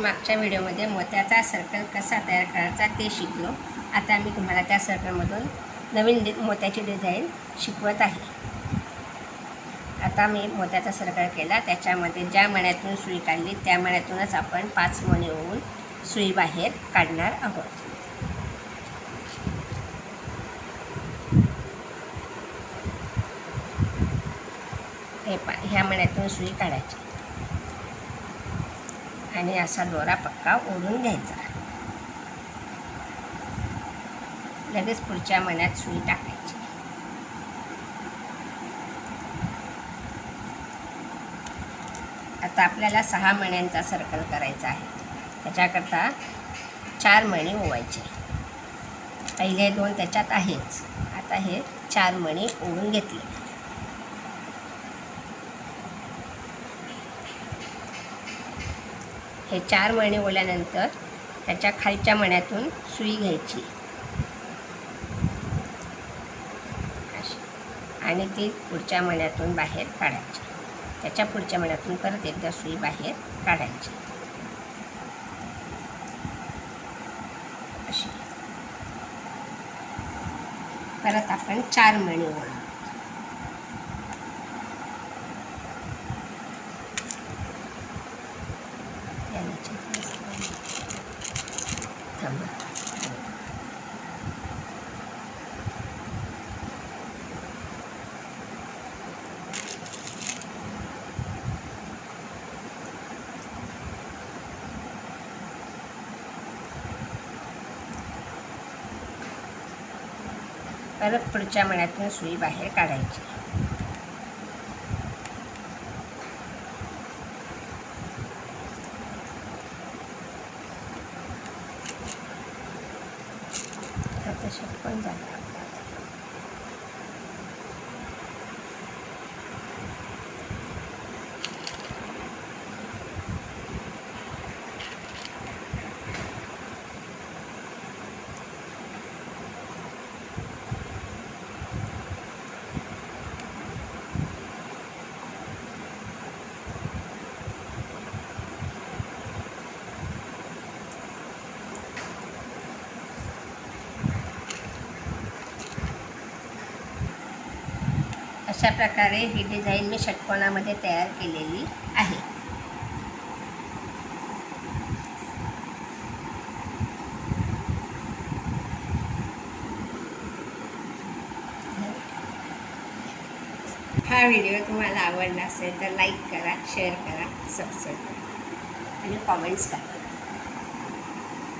मागच्या व्हिडिओमध्ये मोत्याचा सर्कल कसा तयार करायचा ते शिकलो. आता मी तुम्हाला त्या सर्कलमधून नवीन डि मोत्याची डिझाईन शिकवत आहे. आता मी मोत्याचा सर्कल केला. त्याच्यामध्ये ज्या मण्यातून सुई काढली त्या मण्यातूनच आपण पाच मणी होऊन सुई बाहेर काढणार आहोत. हे पा ह्या मण्यातून सुई काढायची. आणि असा दोरा पक्का ओढून घ्यायचा. लगेच पुढच्या मण्यात सुई टाकायची. आता आपल्याला सहा मण्यांचा सर्कल करायचा आहे. त्याच्याकरता चार मणी ओवायचे. पहिले दोन त्याच्यात आहेच. आता हे चार मणी ओढून घेतले. हे चार मणी ओल्यानंतर त्याच्या खालच्या मण्यातून सुई घ्यायची. अशी. आणि ती पुढच्या मण्यातून बाहेर काढायची. त्याच्या पुढच्या मण्यातून परत एकदा सुई बाहेर काढायची. अशी. परत आपण चार मणी ओढू थांबा. परत पुढच्या महिन्यातून सुई बाहेर काढायची. 小笨蛋 अशा प्रकारे ही डिझाईन मी षटकोनामध्ये तयार केलेली आहे. हा व्हिडिओ तुम्हाला आवडला असेल तर लाईक करा शेअर करा सबस्क्राईब करा आणि कॉमेंट्स करा